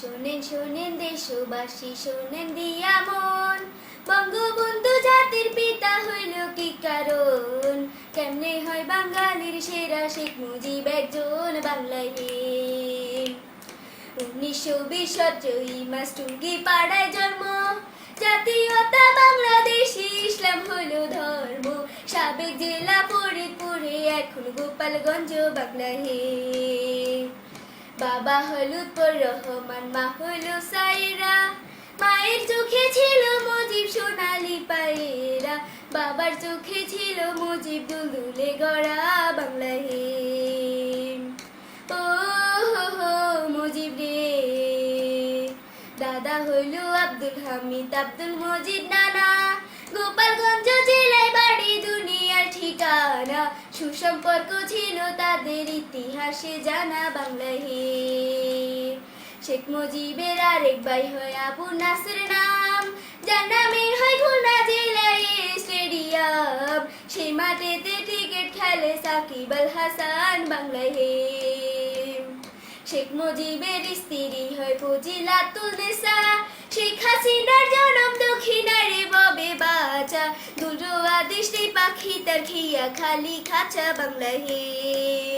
শোনেন শোনেন দেশবাসী, শোনেন দিয়া মন। বঙ্গবন্ধু জাতির পিতা হইল কি কারণ? কেমনে হয় বাঙালির সেরা শেখ মুজিব একজন বাংলায় উনিশশো বিশ সতেরোই মাস টুঙ্গি পাড়ায় জন্ম। জাতীয়তা বাংলাদেশি, ইসলাম হলো ধর্ম। সাবেক জেলা ফরিদপুরে, এখন গোপালগঞ্জ বাংলাহে বাবা হলুদপুর রহমান, মা হলো সাইরা। মায়ের চোখে ছিল মুজিব সোনালি পায়েরা, বাবার চোখে ছিল মুজিব দুলদুলে গড়া বাংলাহে ও হো হো, মুজিব রে। দাদা হইল আব্দুল হামিদ, আব্দুল মজিদ নানা। গোপালগঞ্জ জেলায় বাড়ি, দুনিয়ার ঠিকানা। সুসম্পর্ক ছিল তাদের ইতিহাসে জানা বাংলায়। শেখ মুজিবের আরেক ভাই হয় আবু নাসের নাম। যার নামে হয় খুলনা জেলায় স্টেডিয়াম। সেই মাঠেতে ক্রিকেট খেলে সাকিব আল হাসান বাংলায়। শেখ মুজিবের স্ত্রী হয় ফজিলাতুল নেসা। শেখ হাসিনার জনম দক্ষিণারে ববে বাচা। দুর্যোয়া দৃষ্টি পাখি তার খিয়া খালি খাঁচা বাংলাহে ও হো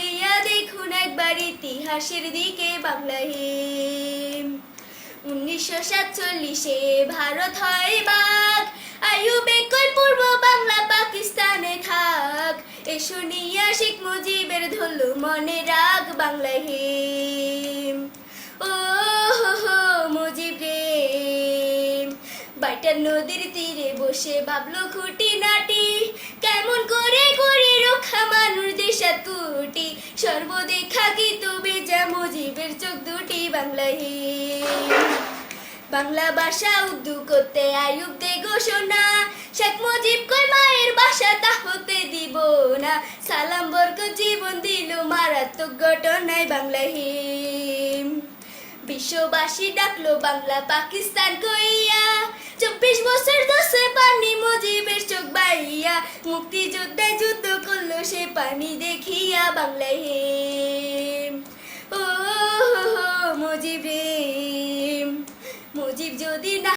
একবার ইতিহাসের দিকে বাংলাহে উনিশশো সাতচল্লিশে ভারত হয় বাঘ। আয়ুবে কই পূর্ব বাংলা, পাকিস্তানে থাক এ শুনিয়া শেখ মুজিবের মনে রাগ ও হো নদীর তীরে বসে বাবলো খুঁটি নাটি কেমন করে করে দুটি বাংলায় বাংলা ভাষা উর্দু করতে আয়ুব দে ঘোষণা। শেখ মুজিব কই মায়ের বাসা তা হতে দিব না। সালাম বর্গ জীবন দিল মারাত্মক ঘটনায় বাংলায় বিশ্ববাসী ডাকলো বাংলা পাকিস্তান কইয়া। চব্বিশ বছর দশে পানি মুজিবের চোখ বাইয়া। মুক্তিযোদ্ধায় যুদ্ধ করল সে পানি দেখিয়া বাংলায় ও